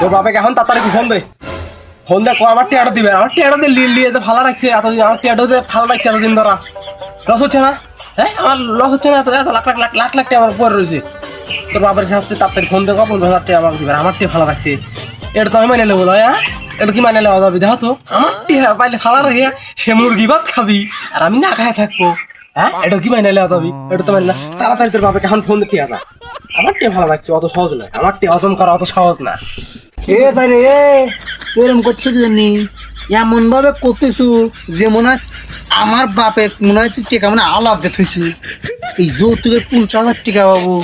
তোর বাবাকে এখন তাড়াতাড়ি ফোন দে। ফোন দে কো আমার টিয়াটা দিবে। আমার টিয়াটা দিয়ে লিয়ে তো ভালো রাখছে আমার দিয়ে ভালো রাখছে এতদিন ধরা লস হচ্ছে না? হ্যাঁ আমার লস হচ্ছে না? এত এত লাখ লাখ লাখ লাখ লাখ টাকা আমার রয়েছে তোর বাবার কাছে তাড়াতাড়ি ফোন দে কো পঞ্চাশ হাজার টাকা আমাকে দিবে। আমার টিয়া ভালো রাখছে এটা তো আমি মানে নেব হ্যাঁ এটা কি মানে নেওয়া যাবে দেখো তো আমার টিয়া পাইলে ভালো রাখে সে মুরগি ভাত খাবি আর আমি না খাই থাকব হ্যাঁ এটা কি মানে নেওয়া যাবি এটা তো মানে না তাড়াতাড়ি তোর বাবাকে এখন ফোন দিয়ে টিয়া যা। আমার টিয়া ভালো লাগছে অত সহজ নয়। আমার টিয়া হজম করা অত সহজ না। এ তাই রে এ এরম করছ কি জানি এমন ভাবে করতেছু যে মনে হয় আমার বাপে মনে হয় তুই টেকা মানে আলাদা থইছু। এই যৌতুকের পঞ্চাশ হাজার টাকা বাবু?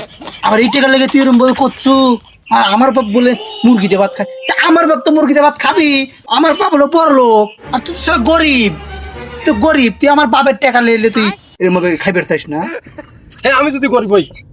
আবার এই টাকা লেগে তুই এরম ভাবে করছু? আর আমার বাপ বলে মুরগিতে ভাত খায়। তা আমার বাপ তো মুরগিতে ভাত খাবি? আমার বাপ হলো বড় লোক আর তুই সব গরিব। তুই গরিব তুই আমার বাপের টাকা লেলে তুই এরম ভাবে খাইবে থাইস না? হ্যাঁ আমি যদি গরিব হই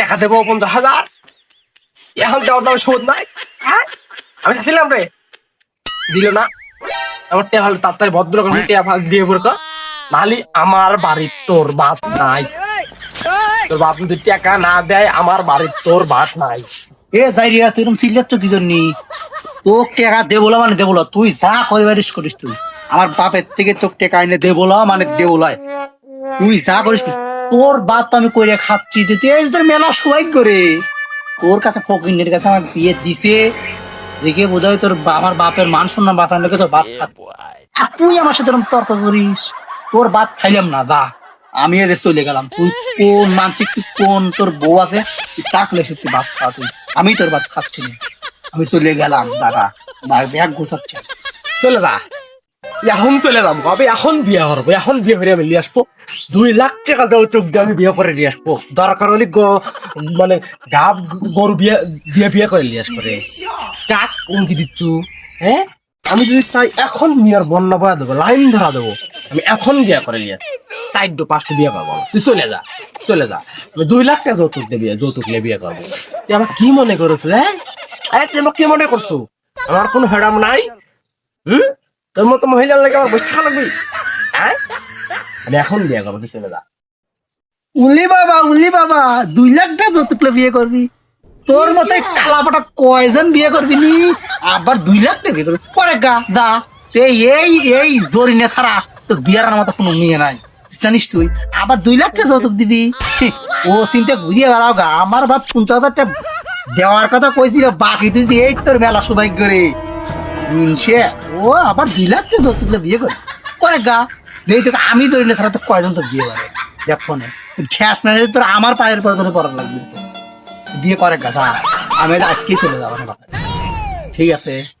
টাকা দেবো পঞ্চাশ হাজার। এখন দেওয়ার দাম শোধ নাই। হ্যাঁ? আমি চাচ্ছিলাম রে। দিল না। আমার তাড়াতাড়ি টেয়া দিয়ে নাহলে আমার বাড়ির তোর বাপ নাই। তোর বাপ যদি টাকা না দেয়, আমার বাড়ির তোর বাস নাই। এ যাই রিয়া তুই এরকম কি জন্য? তোক টাকা মানে তুই যা করিস তুই। আমার বাপের থেকে তোকে টাকা এনে দেবলা মানে দেবলায় তুই যা করিস। তোর বাদ তো আমি কইরে খাচ্ছি তুই তোর মেলা সবাই করে তোর কাছে ফকিনের কাছে আমার বিয়ে দিছে। দেখে বোঝা হয় তোর আমার বাপের মান সম্মান বাঁচান লেগে তোর বাদ আর তুই আমার সাথে তর্ক করিস? তোর বাদ খাইলাম না দা আমি এদের চলে গেলাম। তুই কোন মানসিক তুই কোন তোর বউ আছে? তুই তাকলে সত্যি ভাত খা তুই। আমি তোর ভাত খাচ্ছি না। আমি চলে গেলাম দাদা। ব্যাগ গোছাচ্ছে। চলে যা। এখন চলে যাব আমি এখন বিয়ে করব এখন বিয়ে করে আমি নিয়ে আসব। দুই লাখ টাকা দেওয়া চোখ দিয়ে, আমি বিয়ে করে নিয়ে আসব। দরকার হলে মানে গাব গরু বিয়ে, দিয়ে বিয়ে করে নিয়ে আসব রে কাক উমকি দিচ্ছু হ্যাঁ আমি যদি চাই এখন বিয়ার বন্যা বয়া দেবো, লাইন ধরা দেবো, আমি এখন বিয়ে করে নিয়ে চারটো পাঁচটা বিয়ে করব তুই চলে যা চলে যা। আমি দুই লাখ টাকা যৌতুক দিয়ে বিয়ে, যৌতুক নিয়ে বিয়ে করব তুই আমার কি মনে করছ হ্যাঁ তুই আমার কি মনে করছ আমার কোনো হেরাম নাই। হুম? তোর মতো মহিলার লাগে আমার বসে লাগবি? হ্যাঁ? আমি এখন বিয়ে করব চলে যা। উলি বাবা উলি বাবা, দুই লাখ টাকা যৌতুকলে বিয়ে করবি। তোর মতো কালাপাটা কয়জন বিয়ে করবি নি? আবার দুই লাখ টাকা বিয়ে করবি। পরে গা, দা এই এই জরিনে ছাড়া তো বিয়ার মতো কোনো মেয়ে নাই। জানিস তুই, আবার দুই লাখ টাকা যৌতুক দিবি? ও চিন্তা ঘুরিয়ে বেড়াও গা, আমার বাপ পঞ্চাশ হাজার টাকা দেওয়ার কথা কইছিল, বাকি তুই এই তোর মেলা সৌভাগ্য রে। মিনছে ও, আবার দুই তো টাকা যৌতুকলে বিয়ে করে। করে গা। দেখি তোকে, আমি ধরি না, তাহলে তো কয়জন তো বিয়ে করে? দেখ ফোনে। ঠেস না তোর আমার পায়ের পরে তোর পড়া লাগবে। বিয়ে করে গা। আমি আজকেই চলে যাব না ঠিক আছে।